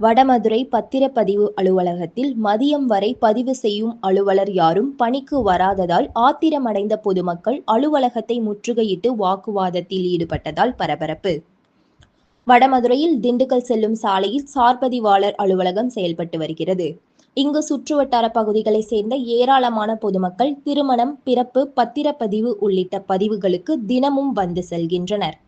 வடமதுரை பத்திரப்பதிவு அலுவலகத்தில் மதியம் வரை பதிவு செய்யும் அலுவலர் யாரும் பணிக்கு வராததால் ஆத்திரமடைந்த பொதுமக்கள் அலுவலகத்தை முற்றுகையிட்டு வாக்குவாதத்தில் ஈடுபட்டதால் பரபரப்பு. வடமதுரையில் திண்டுக்கல் செல்லும் சாலையில் சார்பதிவாளர் அலுவலகம் செயல்பட்டு வருகிறது. இங்கு சுற்றுவட்டார பகுதிகளை சேர்ந்த ஏராளமான பொதுமக்கள் திருமணம் பிறப்பு பத்திரப்பதிவு உள்ளிட்ட பதிவுகளுக்கு தினமும் வந்து செல்கின்றனர்.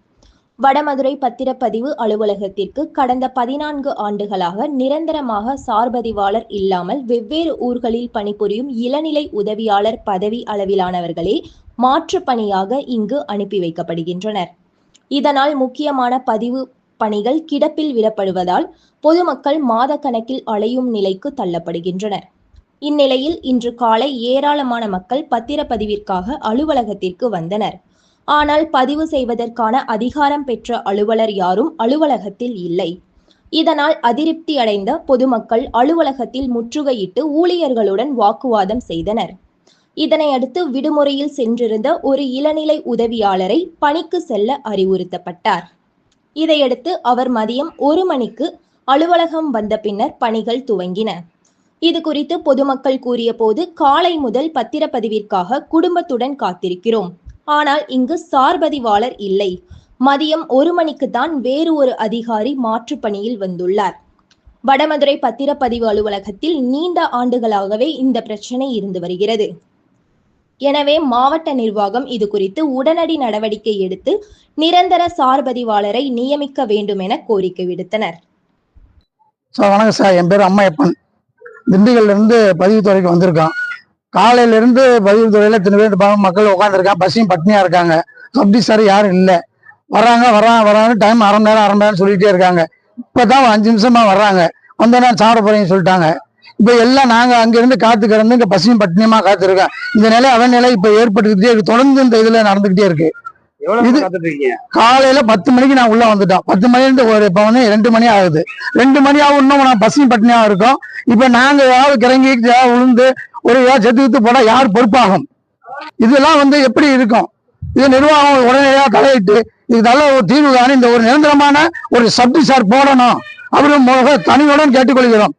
வடமதுரை பத்திரப்பதிவு அலுவலகத்திற்கு கடந்த பதினான்கு ஆண்டுகளாக நிரந்தரமாக சார்பதிவாளர் இல்லாமல் வெவ்வேறு ஊர்களில் பணிபுரியும் இளநிலை உதவியாளர் பதவி அளவிலானவர்களே மாற்று பணியாக இங்கு அனுப்பி வைக்கப்படுகின்றனர். இதனால் முக்கியமான பதிவு பணிகள் கிடப்பில் விடப்படுவதால் பொதுமக்கள் மாத கணக்கில் அலையும் நிலைக்கு தள்ளப்படுகின்றனர். இந்நிலையில் இன்று காலை ஏராளமான மக்கள் பத்திரப்பதிவிற்காக அலுவலகத்திற்கு வந்தனர். ஆனால் பதிவு செய்வதற்கான அதிகாரம் பெற்ற அலுவலர் யாரும் அலுவலகத்தில் இல்லை. இதனால் அதிருப்தி அடைந்த பொதுமக்கள் அலுவலகத்தில் முற்றுகையிட்டு ஊழியர்களுடன் வாக்குவாதம் செய்தனர். இதனையடுத்து விடுமுறையில் சென்றிருந்த ஒரு இளநிலை உதவியாளரை பணிக்கு செல்ல அறிவுறுத்தப்பட்டார். இதையடுத்து அவர் மதியம் ஒரு மணிக்கு அலுவலகம் வந்த பின்னர் பணிகள் துவங்கின. இது குறித்து பொதுமக்கள் கூறிய போது காலை முதல் பத்திரப்பதிவிற்காக குடும்பத்துடன் காத்திருக்கிறோம். ஆனால் இங்கு சார்பதிவாளர் இல்லை. மதியம் ஒரு மணிக்கு தான் வேறு ஒரு அதிகாரி மாற்று பணியில் வந்துள்ளார். வடமதுரை பத்திரப்பதிவு அலுவலகத்தில் நீண்ட ஆண்டுகளாகவே இந்த பிரச்சனை இருந்து வருகிறது. எனவே மாவட்ட நிர்வாகம் இது குறித்து உடனடி நடவடிக்கை எடுத்து நிரந்தர சார்பதிவாளரை நியமிக்க வேண்டும் என கோரிக்கை விடுத்தனர். சார் வணக்கம் சார். என் பேர் அம்மையப்பன். திண்டுக்கல்ல இருந்து பதிவுத்துறைக்கு வந்திருக்கான் காலையில இருந்து பதிவுத்துறையில இத்தனை பேர் மக்கள் உட்காந்துருக்காங்க பசியும் பட்னியா இருக்காங்க. சப்டி சார் யாரும் இல்லை. வர்றாங்க வர்றாங்க வர்றாங்க டைம் அரை மணி நேரம் அரை மணி நேரம் சொல்லிட்டே இருக்காங்க. இப்பதான் ஒரு அஞ்சு நிமிஷமா வர்றாங்க. வந்தோடனே சாப்பிட போறீங்கன்னு சொல்லிட்டாங்க. இப்ப எல்லாம் நாங்க அங்க இருந்து காத்து கிடந்து இங்க பசியும் பட்டினியமா காத்திருக்கோம். இந்த நிலை அவன் நிலை இப்ப ஏற்பட்டுக்கிட்டே இருக்கு. தொடர்ந்து இந்த இதுல நடந்துகிட்டே இருக்கு. இது- காலையில பத்து மணிக்கு நான் உள்ள வந்துட்டோம். பத்து மணி இருந்து ஒரு இப்ப வந்து ரெண்டு மணி ஆகுது. ரெண்டு மணி ஆகும் இன்னும் நான் பசி பட்டினியா இருக்கோம். இப்ப நாங்க ஏதாவது கிறங்கி ஏதாவது விழுந்து ஒரு செத்து வித்து போனா யார் பொறுப்பாகும்? இதெல்லாம் வந்து எப்படி இருக்கும்? இது நிர்வாகம் உடனடியாக தலையிட்டு இது நல்ல ஒரு தீர்வு காண இந்த ஒரு நிரந்தரமான ஒரு சப்டி சார் போடணும் அப்படின்னு தனியுடன் கேட்டுக்கொள்கிறோம்.